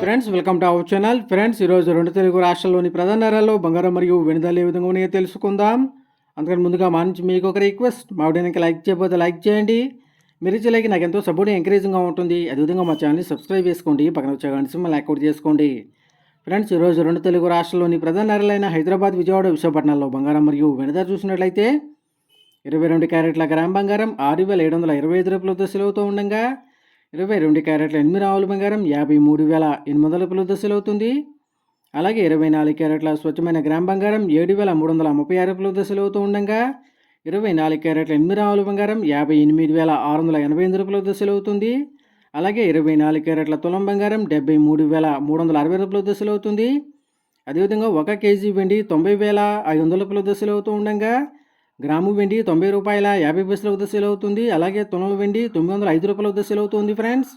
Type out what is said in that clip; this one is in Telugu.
Friends welcome to our channel friends ఈరోజు రెండు తెలుగు రాష్ట్రాల్లోని ప్రధాన నగరాల్లో బంగారం మరియు వెనుదల ఏ విధంగా ఉన్నాయో తెలుసుకుందాం. అందుకని ముందుగా మా నుంచి మీకు ఒక రిక్వెస్ట్ మా వీడియోకి లైక్ చేయబోతే లైక్ చేయండి. మీరు ఇచ్చే లైక్ నాకు ఎంతో సపోర్ట్ ఎంకరేజింగ్గా ఉంటుంది. అదేవిధంగా మా ఛానల్ని సబ్స్క్రైబ్ చేసుకోండి. పక్కన వచ్చే గంట సింబల్ యాక్టివేట్ చేసుకోండి. ఫ్రెండ్స్ ఈరోజు రెండు తెలుగు రాష్ట్రాల్లోని ప్రధాన నగరాలైన హైదరాబాద్ విజయవాడ విశాఖపట్నంలో బంగారం మరియు వెనుదల చూసినట్లయితే ఇరవై రెండు క్యారెట్ల గ్రామ్ బంగారం ఆరు వేల ఏడు వందల ఇరవై ఐదు రూపాయలతో సెలవుతూ ఉండగా ఇరవై రెండు క్యారెట్ల ఎనిమిది రావుల బంగారం యాభై మూడు వేల ఎనిమిది వందల రూపాయలతో అవుతుంది. అలాగే ఇరవై నాలుగు క్యారెట్ల స్వచ్ఛమైన గ్రామ్ బంగారం ఏడు వేల మూడు వందల ముప్పై ఆరు దశలు అవుతూ ఉండగా ఇరవై నాలుగు క్యారెట్ల ఎనిమిది రావుల బంగారం యాభై ఎనిమిది వేల ఆరు వందల ఎనభై ఎనిమిది రపుల దశలు అవుతుంది. అలాగే ఇరవై నాలుగు క్యారెట్ల తులం బంగారం డెబ్బై మూడు వేల మూడు వందల అరవై అరుపులో దశలు అవుతుంది. అదేవిధంగా ఒక కేజీ వెండి తొంభై వేల ఐదు వందల దశలు అవుతూ ఉండగా గ్రాము వెండి తొంభై రూపాయల యాభై పైసల వద్ద సేల్ అవుతుంది అలాగే తులం వెండి తొమ్మిది వందల ఐదు రూపాయల వద్ద సేల్ అవుతుంది ఫ్రెండ్స్